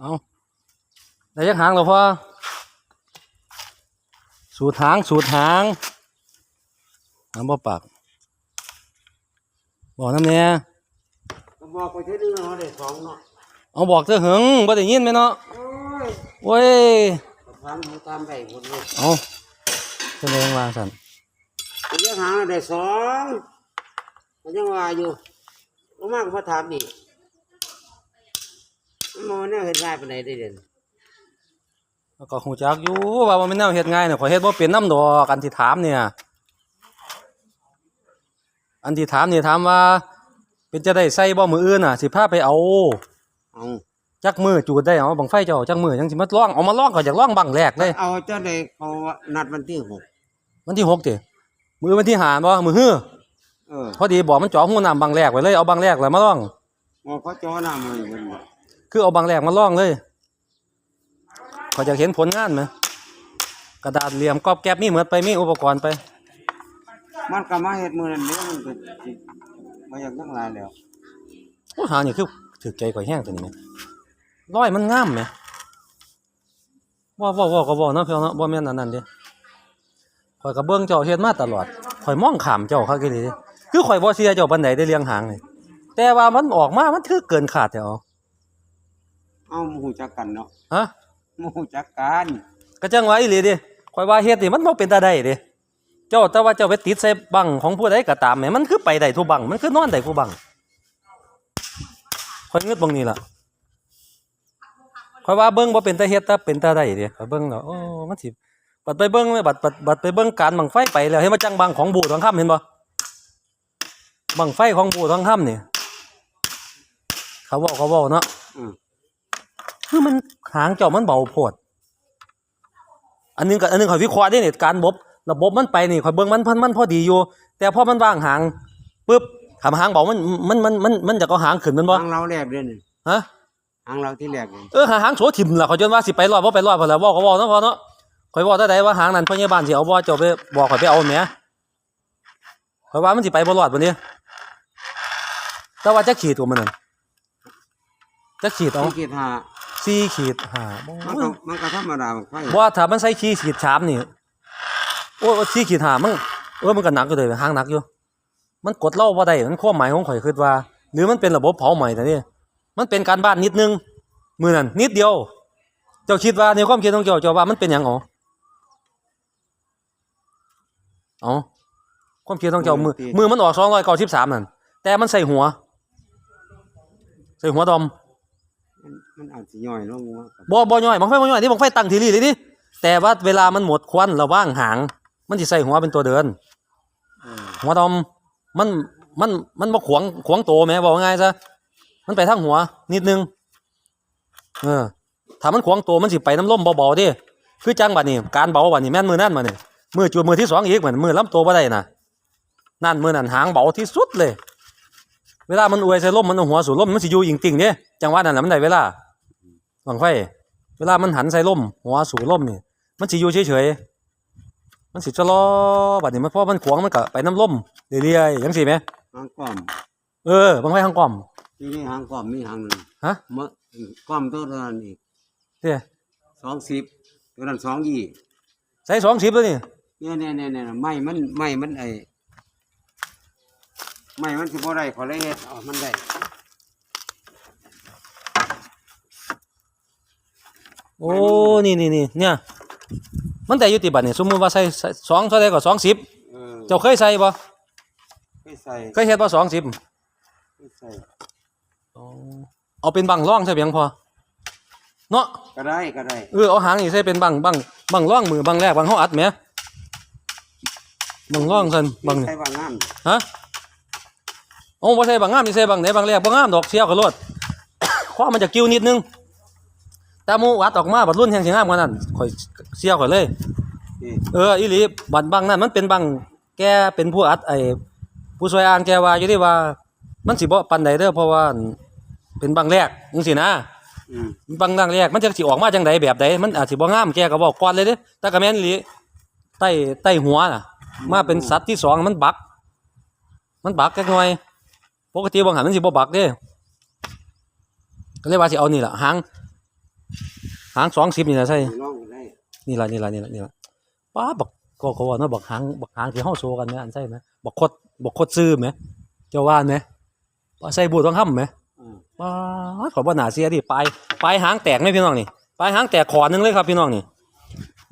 เอาได้ยักหางเหรอพ่อ สูดหาง สูดหางน้ำบ่ปากบอกน้ำเนี่ยก็บอกไปที่นึงเนาะได้สองเนาะเอาบอกเธอหึงบ่ได้ยินไหมเนาะโอ้ยโอ้ยพันหูตามได้หมดเลยเอาแสดงว่าสันมันยังหาได้สองมันยังว่าอยู่ก็มากมาถามนี่มั นมองแนวเห็นได้ปานใดได้เด่นแล้วก็หูจักอยู่ว่ามันไม่แนวเฮ็ดง่ายเนี่ยขอยเฮ็ดบ่เป็นน้ำดอกอันที่ถามเนี่ย อันที่ถามเนี่ยถามว่า เป็นจะได้ใส่บ่มืออื่นน่ะ สิพาไปเอา เอาจักมือจูดได้เอาบังไฟเจ้าจักมือจังสิมาล่องเอามาล่องก็อยากล่องบังแรกเลย เอาเจ้าได้เขานัดวันที่หกวันที่หกติมือวันที่หาบ่มือฮื้อเออพอดีบอกมันจ่อหูน้ำบังแรกไว้เลยเอาบังแรกแล้วมาล่องมองเขาจ้อหน้ามือมันบอก คือเอาบังแรกมาล่องเลยขอยอยากเห็นผลงานไหมกระดาษเหลี่ยมกรอบแก๊บมีเหมือนไปมีอุปกรณ์ไป มันก็มาเฮ็ดมือนั่นเด้อมันก็สิมาอยากทั้งหลายแล้วโอ้หานี่คือถือใจก่อยแห้งตัวนี้ไหมร้อยมันงามไหมว่าว่าว่าก็ว่าเนาะเพียวเนาะบ่แม่นอันนั้นเด้ข่อยก็เบิ่งเจ้าเฮ็ดมาตลอดข่อยมองขามเจ้าคักอีหลีเด้คือข่อยบ่เสียเจ้าปานใดได้เลี้ยงหางนี่แต่ว่ามันออกมา มันคือเกินขาดแต่เอา เอาหมู่จักกันเนาะฮะหมู่จักกันก็จังว่าอีหลีเด้ข่อยว่าเฮ็ดนี่มันบ่เป็นตาได้เด้เจ้าแต่ว่าเจ้าไปติดใส่บังของผู้ใดก็ตามแหมมันคือไปได้ทุกบังมันคือนอนได้ทุกบังข่อยงึดบังนี้ล่ะข่อยว่าเบิ่งบ่เป็นตาเฮ็ดแต่เป็นตาได้เด้ข่อยเบิ่งแล้วโอ้มันสิบัดไปเบิ่งเลยบัดบัดบัดไปเบิ่งการบังไฟไปแล้วเห็นมาจังบังของบูทองคำเห็นบ่บังไฟของบูทองคำนี่เขาเว้าเขาเว้าเนาะอืม คือมันหางเจ้ามันเบาโพด อันหนึงกับอันหนึงข่อยวิเคราะห์ได้เนี่ยการบบระบบมันไปนี่ข่อยเบิ่งมันพันมันพอดีอยู่ แต่พอมันว่างหางปึ๊บทำหางเบามันมันมันมันมันจะก็หางขึ้นแมันบ่หางเราแลบเด้อนี่ฮะหางเราที่แรกนี่เออหาหางโฉถิ่มล่ะข่อยจนว่าสิไปรอดบ่ไปรอดพอแล้วเว้าก็เว้าเนาะพอเนาะข่อยเว้าแต่ใดว่าหางนั้นพยาบาลสิเอาบ่เจ้าไปบอกข่อยไปเอาแหมข่อยว่ามันสิไปบ่รอดบัดนี้แต่ว่าจักขีดตัวมันนั่นจักขีดเอาที่คิดหา สี่ขีดห้าบ่มันก็มันก็ธรรมดามันไฟว่าถ้ามันใส่ขี้ขีดชามนี่โอ้ยขี้ขีดหามันเออมันก็หนักอยู่เลยหางหนักอยู่ มันกดเล่าว่าได้มันความหมายของข่อยคือว่า หรือมันเป็นระบบเผาใหม่แต่นี่มันเป็นการบ้านนิดนึงมือนั่นนิดเดียว เจ้าคิดว่าในความคิดของเจ้าเจ้าว่ามันเป็นหยังอ๋ออ๋อความคิดของเจ้ามือมือมันออกสองร้อยเก้าสิบสามนั่นแต่มันใส่หัว ใส่หัวดอม มันมันอาจสิย่อยลงว่าบ่บ่ย่อยบังไฟบ่ย่อยนี่บังไฟตั้งทีรีเลยดิแต่ว่าเวลามันหมดควันระว่างหาง มันสิใส่หัวเป็นตัวเดิน เออหัวดอมมันมันมันบ่ขวางขวางโตแหมบอกง่ายๆซะมันไปทางหัว นิดนึงเออถ้ามันขวางโตมันสิไปน้ำล่มเบาๆดิคือจังบัดนี้การเบาบัดนี้แม่นมือนั่นมาเนี่ยมือจูดมือที่สองอีกเหมือนมือล้ำโตบ่ได้น่ะนั่นมือนั่นหางเบาที่สุดเลย เวลามันอวยใส่ล่มมันเอาหัวสู่ล่มมันสิอยู่อิงติ่งเนี่ย จังหวะนั้นแหละมันได้เวลาบังไฟ เวลามันหันใส่ล่มหัวสู่ล่มนี่มันสิอยู่เฉยๆมันสิชะลอบัดนี้มันพอมันขวางมันก็ไปน้ำล่มเรื่อยๆจังสิแหมหางก้อมเออบังไฟข้างกล่อมที่นี่หางก้อมมีหางหนึงฮะเมื่อก้อมตัวนั้นอีกเด้20ตัวนั้น2ยี่ใส่สองสิบแล้วนี่เนี่ยเนี่ยเนี่ยเนี่ยไม้มันไม้มันไอ้ไม้มันสิบ่ได้ขอเลยเฮ็ดเอามันได้ โอ้นี่นี่นี่เนี่ย มันแต่อยู่ติบัดนี่สมมุติว่าใส่ใส่สองเท่าไรก็สองสิบเออเจ้าเคยใส่บ่ไปใส่เคยเฮ็ดบ่สองสิบไปใส่เอาเป็นบังร่องใช่เพียงพอเนาะก็ได้ก็ได้เออเอาหางนี่ใส่เป็นบังบังบังร่องมือบังแรกบังเฮาอัดแหมบังร่องซั่นบังนี่ใส่บางงามฮะโอ้บ่ใส่บังงามนี่ใส่บังไหนบังแรกบ่งามดอกเสียวก็โลดข้อมันจะกิ้วนิดนึง แต่หมูอัดออกมาบัดรุ่นแห่งสิงามกว่านั้นข่อยเสียวข่อยเลยนี่เอออีหลีบันบังนั่นมันเป็นบังแกเป็นผู้อัดไอ้ผู้ช่วยอ่านแกว่าอยู่ที่ว่า มันสิบ่ปานใดเด้อเพราะว่าเป็นบังแรกจังซี่นะอืมบังดังแรกมันจะสิออกมาจังใดแบบใดมันอาจสิบ่งามแกก็บอกก่อนเลยเด้แต่ก็แม่นอีหลีใต้ใต้หัวน่ะ มาเป็นสัตว์ที่สองมันบัก มันบักจักหน่อย ปกติบางหันมันสิบ่บักเด้ก็เลยว่าสิเอานี่ล่ะหาง หางสองสิบนี่นะใช่ลองกันได้นี่ละนี่ละนี่ละนี่ละป้าบักก็ก็ว่าเนาะบักหางบักหางที่เฮาโซกันแม่อันใช่ไหมบักคดบักคดซื้อไหมเจ้าว่าไหมป้าใส่บูทต้องห้ำไหมอืมป้าขอบ่หนาเสียดิปลายปลายหางแตกไหมพี่น้องนี่ปลายหางแตกขอหนึงเลยครับพี่น้องนี่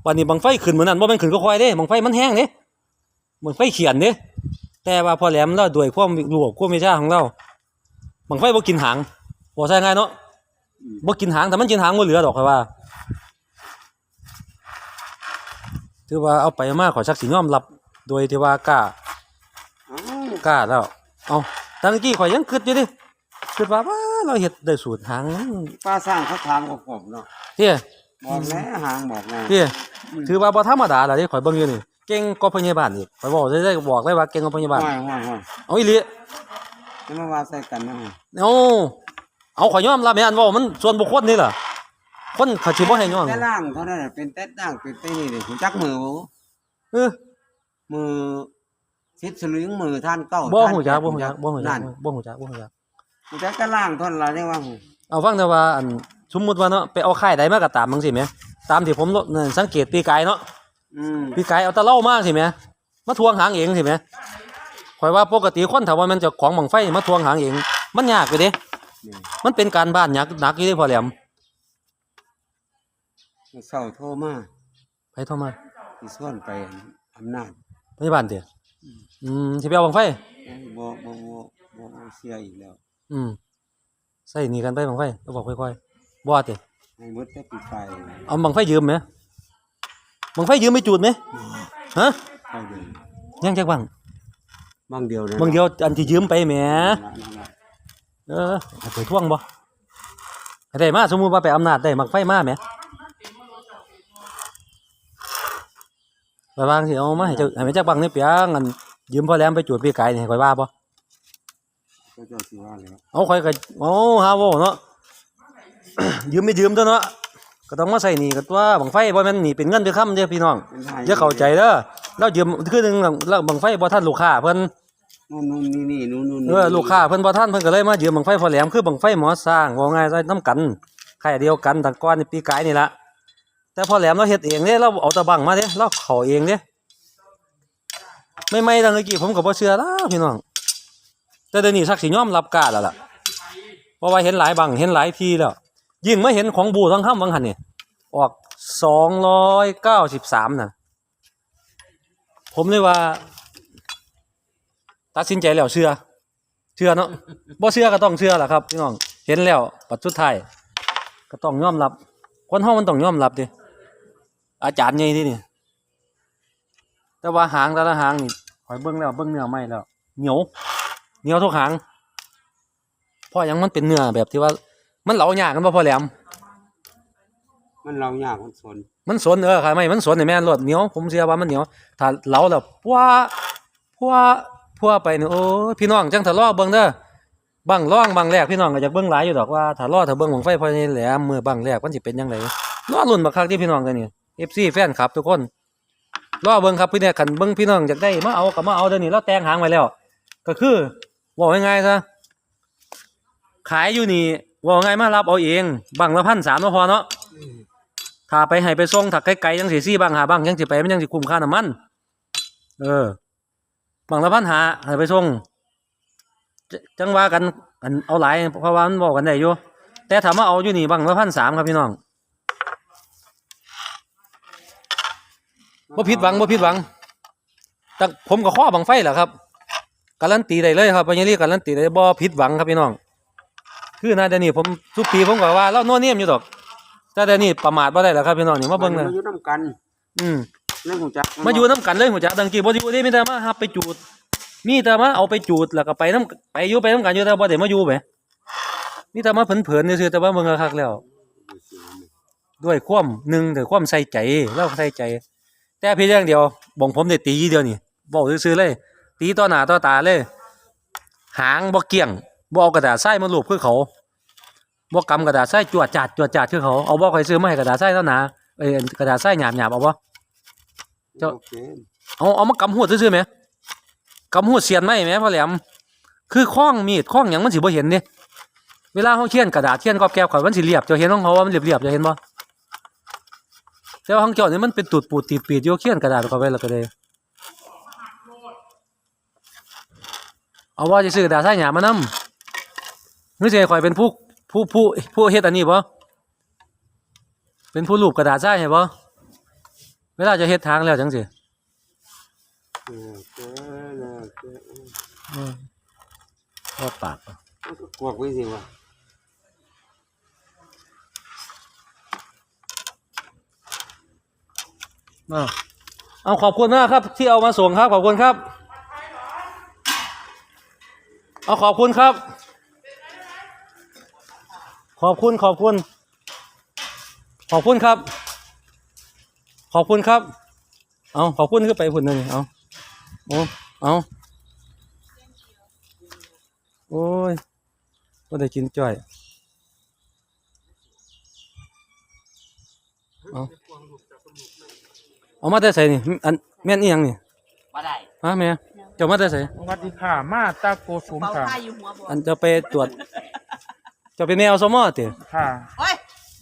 วันนี้บังไฟขึ้นเหมือนนั้นบ่แม่นขึ้นก็ค่อยเด้บังไฟมันแห้งเด้บังไฟเขียนเด้แต่ว่าพอแหลมเราด้วยความรู้ความวิชาของเราบังไฟบ่กินหางบ่ใช่ไงายเนาะอืม บ่กินหางแต่มันกินหางบ่เหลือดอกค่อยว่าถือว่าเอาไปมากขอชักสิยอมรับโดยที่ว่ากล้าอ้าวกล้าแล้ว เอาตอนกี้ข่อยยังคิดอยู่ดิคิดว่าว่าเราเฮ็ดได้สูตรหางป้าสร้างเขาทางกับผมเนาะเที่ยบอกแล้วหางบอกไงเที่ยถือว่าบ่ธรรมดาล่ะที่ข่อยเบิ่งอยู่นี่เก่งกว่าพยาบาลอีกข่อยบอกได้ได้บอกได้ว่าเก่งกว่าพยาบาลห้อยห้อยห้อยเอาอีหลีจะมาว่าใส่กันนะฮะเอา เอาข่อยยอมรับแม่นเว่ามันส่วนบุคคลนี่ล่ะ คนเขาสิบ่ให้ยอมแต่ล่างเท่านั้นน่ะเป็นแต่ด่างเป็นแต่นี่เลยผมจักมือบ่เออมือสิบสลึงมือท่านเก้าบ่ท่านฮู้จักบ่เจ็ดฮู้จักบ่ฮู้จันั่กนบ่ฮู้จักบ่ฮู้จักผมจักแต่ล่างเท่านั้นละเนี่ยว่าเอาฟังแต่ว่าอันสมมุติว่าเนาะไปเอาค่ายใดมาก็ตามจังซี่แหมตามที่ผมนั่นสังเกตปีกายเนาะอืมปีกายเอาแตะเล่ามาสิแหมมาทวงหางเองสิแหมข่อยว่าปกติคนถ้าว่ามันเจะของบังไฟมาทวงหางเองมันยากไปเด้นี่ มันเป็นการบ้านหนักหนักอยู่เด้พอแหลมเศร้าโทรมาไปโทรมาที่ส่วนไปอำนาจพยาบาลเด้อืมสิไปเอาบังไฟเอ้ยบ่บ่บ่บ่บ่เสียอีกแล้ว อืมใส่หนี่กันไปบังไฟก็บอกค่อยๆบ่เด้ให้หมดแต่ปิดไฟเอาบังไฟยืมไหมบังไฟยืมไปจูดไหมฮะไปเดียวยังจักบังบางเดียวนะบางเดียวอันที่ยืมไปแหมนั่นล่ะนั่นล่ะ เออให้ไปทวงบ่ให้ได้มาสมมุติว่าไปอำนาจได้บังไฟมาแหมไปวางสิเอามาให้เจ้าให้แม่จักบังนี่เปียงอันยืมพอแหลมไปจูดพี่ไก่นี่ให้ข่อยว่าบ่ก็เจ้าสิว่าแล้วเอาข่อยก็เอาหาเว้าเนาะยืมไม่ยืมตัวเนาะก็ต้องมาใส่หนี่ก็ตัวบังไฟบ่แม่นหนี่เป็นเงินเป็นคำเด้อพี่น้องเป็นไทยอย่าเข้าใจเด้อเรายืมคือหนึงแล้วบังไฟบ่ทันลูกค้าเพิ่น นู่นนู่นนี่นี่นู่นนู่นเออลูกค้าเพิ่นบ่ทันเพิ่นก็เลยมายืมบังไฟพอแหลมคือบังไฟหมอสร้างว่าง่ายใส่น้ำกันค่เดียวกันแตะก้อนนี่ปีกายนี่ละแต่พอแหลมเราเฮ็ดเองเด้เราเอาตะบังมาเด้เราเข้าเองเด้ไม่ไม่ๆดังเมื่อกี้ผมก็บ่เชื่อล่ะพี่น้องแต่เดี๋ยวนี้สักสิยอมรับกาแล้วล่ะเพราะว่าเห็นหลายบังเห็นหลายทีแล้วยิ่งมาเห็นของบูทองคำวังหันนี่ออก293น่ะผมเลยว่า ตัดสินใจแล้วเชื่อ เชื่อเนาะบ่เชื่อก็ต้องเชื่อแหละครับพี่น้องเห็นแล้วปัจจุดท้ายก็ต้องยอมรับ คนเฮามันต้องยอมรับดิอาจารย์ใหญ่ที่นี่ แต่ว่าหางแต่ละหางนี่ข่อยเบิ่งแล้วเบิ่งเนื้อไม่แล้ว เหนียวเหนียวทุกหางเพราะหยังมันเป็นเนื้อแบบที่ว่า มันเหลายากกันบ่พอแหลม มันเรายากมันสนมันสนเออค่ะไม่มันสนในแม่นรถเหนียวผมเชื่อว่ามันเหนียวถ้าเหลาแล้วพัวพัว พัวไปนี่โอ้พี่น้องจังถ้ารอเบิ่งเด้อบังร่องบังแรกพี่น้องก็อยากเบิ่งหลายอยู่ดอกว่าถ้ารอถ้าเบิ่งบังไฟพอนี่แหลมมือบังแรกมันสิเป็นจังไดรอลุ้นบักคักที่พี่น้องกันนี่ FC แฟนคลับทุกคนรอเบิ่งครับพี่เนี่ยคันเบิ่งพี่น้องอยากได้มาเอาก็มาเอาเดี๋ยวนี้เราแต่งหางไว้แล้ว ก็คือบอกง่ายๆซะขายอยู่นี่ว่าง่ายมารับเอาเองบังละพันสามเนาะพอเนาะถ้าไปให้ไปส่งถ้าไกลๆจังสิซี่บางหาบางยังสิไปมันยังสิคุ้มค่าน้ำมัน เออ บางละพันหาให้ไปส่งจจังว่ากันอันเอาหลายเพราะว่ามันบอกกันได้อยู่แต่ถามว่าเอาอยู่นี่บางละพันสามครับพี่น้องบ่ผิดหวังบ่ผิดหวังแต่ผมก็ข้อบังไฟแหละครับการันตีได้เลยครับปัญญาลีการันตีได้บ่ผิดหวังครับพี่น้อง คือนะเดี๋ยวนี้ผมทุกปีผมก็ว่าเราโน่นเนียมอยู่ดอกแต่เดี๋ยวนี้ประมาทบ่ได้แล้วครับพี่น้องนี่มาเบิ่งมันะนอยู่น้ำกัน อืม เรื่องของจักมาอยู่น้ำกันเลยหัวจักดังกี้บ่อยู่นี่มีแต่มาหับไปจูด มีแต่มาเอาไปจูดแล้วก็ไปน้ำไปอยู่ไปน้ำกันอยู่แต่บ่ได้มาอยู่แหมมีแต่มาเผินๆซื่อๆแต่ว่าเบิ่งคักๆแล้ว ด้วยความหนึ่งแต่ความใส่ใจเราใส่ใจ แต่เพียงอย่างเดียวบ่งผมได้ตีเดียวนี่บอกซื่อๆเลย ตีต่อหน้าต่อตาเลย หางบ่เกี่ยงบ่เอากระดาษทรายมาลูบคือเขาบ่กำกระดาษทรายจวดจาดจวดจาดคือเขาเอาบ่ค่อยซื้อมาให้กระดาษทรายเท่าหนาเอ้ยกระดาษทรายหยาบๆเอาบ่ เจ้าโอเคเอาเอามากำหัวซื่อๆไหมกำหัวเสียนไหมแหมพ่อแหลม คือข้องมีดข้องหยังมันสิบ่เห็นเด้เวลาเขาเขียนกระดาษเขียนกอบแก้วข่อยมันสิเรียบเจะเห็นของเขาว่ามันเรียบๆเจะเห็นบ่แต่ว่าของเจ้านี่มันเป็นตูดปูดตีดปีดอยู่เขียนกระดาษเข้าไปแล้วก็ได้เอาว่าจะซื้อกระดาษใส่หยามานำหรือสิให้ข่อยเป็นผู้ผู้ผู้ผู้เฮ็ดอันนี้บ่เป็นผู้รูปกระดาษใส่ให้บ่ เวลาจะเฮ็ดทางแล้วจังซี่เออเจ้าเนาะเจ้าอืมว่าปากอะมันก็กวกไว้สิวะอ้าวเอาขอบคุณมากครับ ที่เอามาส่งครับ ขอบคุณครับ เอาขอบคุณครับ ขอบคุณขอบคุณ ขอบคุณครับ ขอบคุณครับ เอาขอบคุณขึ้นไปพุ่นเลยเอาโอ้เอาโอ้ยก็ได้กินจ่อยเอาเอามาแต่ใส่นี่อันแม่นอีหยังนี่มาได้ฮะแม่เจ้ามาแต่ใส่สวัสดีค่ะ มาตาโกสุมเป่าค่ะผ้าอยู่หัวบ่อันจะไปตรวจเจะไปแนวสมอติค่ะ โอ้ย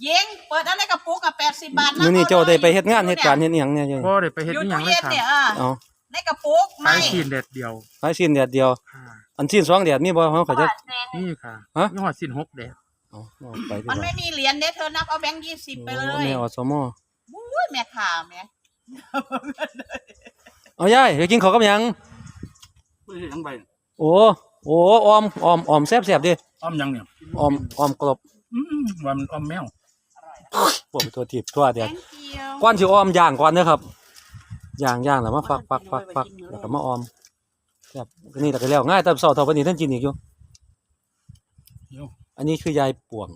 ยิงเปิดอะไรกระปุกกับแปดสิบบาทมื้อนี้เจ้าได้ไปเฮ็ดงานเฮ็ดการเฮ็ดอีหยังเนี่ยเจ้าพ่อได้ไปเฮ็ดอยู่อีหยัตู้งเลยเย็นค่ะเนี่ยเออเอาในกระปุกขายไม่ชีนเด็ดเดียวขายสิ้นแดดเดียว ค่ะอันสิ้นสองแดดมีบ่เฮาเขาจะ นี่ค่ะฮะยี่ห้อสินหกแดดเอาเอาไปดีกมันว่าไม่มีเหรียญเด้เธอนับเอาแบงค์ยี่สิบไปเลยแม่อสมออุ้ยแม่ข่าแม่เอายายไปกินข้าวกับหยัง ไม่ใช่ทั้งใบโอ้ โอ้ออมออมออมแซ่บๆดิอ้อมยังเนี่ยออมออมกรอบอืมว่ามันอ้อมแมว พวกตัวทิพทั่วแบเดียวงค์เกียวก่อนสิออมย่างก่อนเด้อครับย่างย่างแล้วมาฟักฟักฟักฟักแล้วก็มาออมแซ่บอันนี้แต่ก็แล้วง่ายแต่เช้าเท่าวันนี้ท่านกินอีกอยู่เดี๋ยวอันนี้คือยายป่วง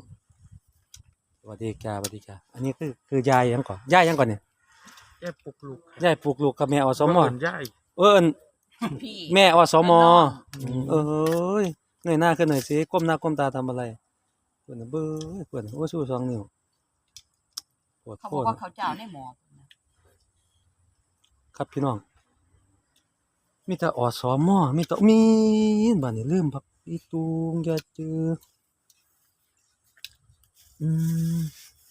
สวัสดีจ้าสวัสดีจ้าอันนี้คือคือยายหยังก่อนยายหยังก่อนเนี่ยแก้ปลุกลูกค่ะยายปลูกลูกกับแม่อสมอเนย่ายเอิ้นพี่แม่อสมออืมเอ้ยเงยหน้าขึ้นหน่อยสิก้มหน้าก้มตาทำอะไรเพื่อนน่ะเบ้อเพื่อนโอ้ชูสองนิ้ว ปวดเขาโคบอกตรว่าเขาเจ้าในหมอครับพี่น้อง มีแต่อสมอมีแต่มีนบ้านนี้ลืมพักอีตูงอย่าเจออืม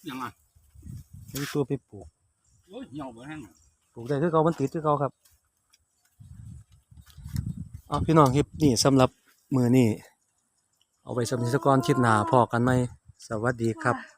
ยังอะเอาตัวไปปลูกโอ้ยเหี่ยวเบ่แห้งปลูกได้คือเก่ามันติดคือเก่าครับเอาพี่น้องคลิปนี่สำหรับมือนี่เอาไว้สำหรับนิสกรคิดหนาพอกันไหมสวัสดีครับ